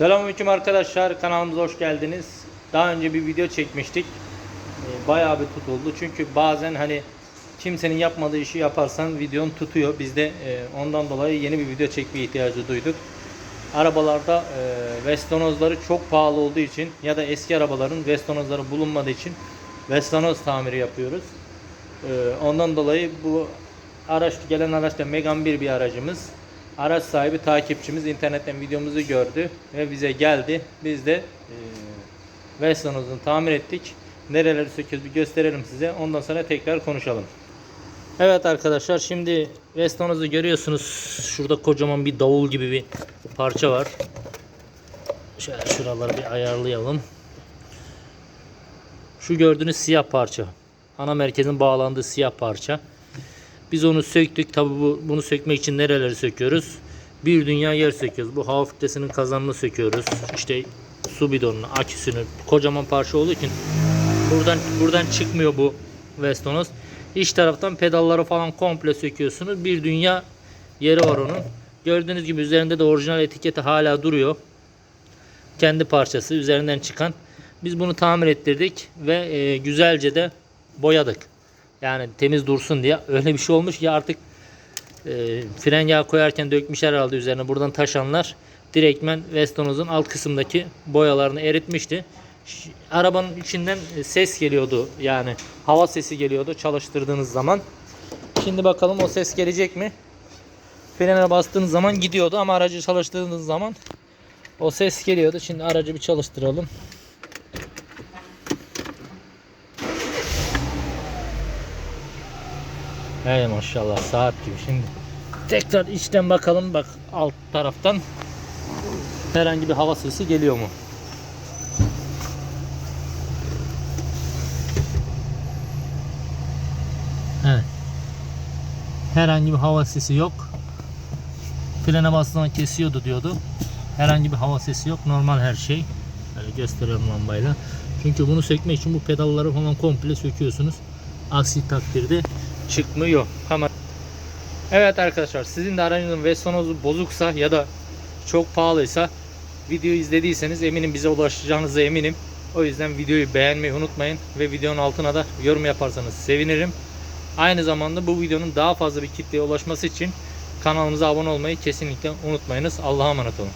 Selamünaleyküm arkadaşlar kanalımıza hoş geldiniz. Daha önce bir video çekmiştik. Ee, Bayağı bir tutuldu. Çünkü bazen hani kimsenin yapmadığı işi yaparsan videon tutuyor. Biz de e, ondan dolayı yeni bir video çekme ihtiyacı duyduk. Arabalarda e, vestonozları çok pahalı olduğu için ya da eski arabaların vestonozları bulunmadığı için vestanoz tamiri yapıyoruz. Ee, Ondan dolayı bu araç gelen araç da Megane 1 bir aracımız. Araç sahibi takipçimiz internetten videomuzu gördü ve bize geldi. Biz de e, Vestonoz'unu tamir ettik. Nereleri söküyoruz bir gösterelim size. Ondan sonra tekrar konuşalım. Evet arkadaşlar şimdi Vestonoz'u görüyorsunuz. Şurada kocaman bir davul gibi bir parça var. Şöyle şuraları bir ayarlayalım. Şu gördüğünüz siyah parça. Ana merkezin bağlandığı siyah parça. Biz onu söktük. Tabi bu, bunu sökmek için nereleri söküyoruz? Bir dünya yer söküyoruz. Bu hava filtresinin kazanını söküyoruz. İşte su bidonunu, aküsünü. Kocaman parça olduğu için buradan buradan çıkmıyor bu Vestonoz. İç taraftan pedalları falan komple söküyorsunuz. Bir dünya yeri var onun. Gördüğünüz gibi üzerinde de orijinal etiketi hala duruyor. Kendi parçası üzerinden çıkan. Biz bunu tamir ettirdik ve e, güzelce de boyadık. Yani temiz dursun diye. Öyle bir şey olmuş ki artık e, fren yağı koyarken dökmüşler herhalde üzerine buradan taşanlar direktmen Vestonoz'un alt kısımdaki boyalarını eritmişti. Arabanın içinden e, ses geliyordu yani hava sesi geliyordu çalıştırdığınız zaman. Şimdi bakalım o ses gelecek mi? Frene bastığınız zaman gidiyordu ama aracı çalıştırdığınız zaman o ses geliyordu. Şimdi aracı bir çalıştıralım. Hey maşallah saat gibi şimdi. Tekrar içten bakalım bak alt taraftan herhangi bir hava sesi geliyor mu? Evet. Herhangi bir hava sesi yok. Frene bastığında kesiyordu diyordu. Herhangi bir hava sesi yok. Normal her şey. Böyle gösteriyorum lambayla. Çünkü bunu sökmek için bu pedalları falan komple söküyorsunuz. Aksi takdirde çıkmıyor. Hemen. Evet arkadaşlar sizin de aracınızın Vestonozu bozuksa ya da çok pahalıysa videoyu izlediyseniz eminim bize ulaşacağınıza eminim. O yüzden videoyu beğenmeyi unutmayın ve videonun altına da yorum yaparsanız sevinirim. Aynı zamanda bu videonun daha fazla bir kitleye ulaşması için kanalımıza abone olmayı kesinlikle unutmayınız. Allah'a emanet olun.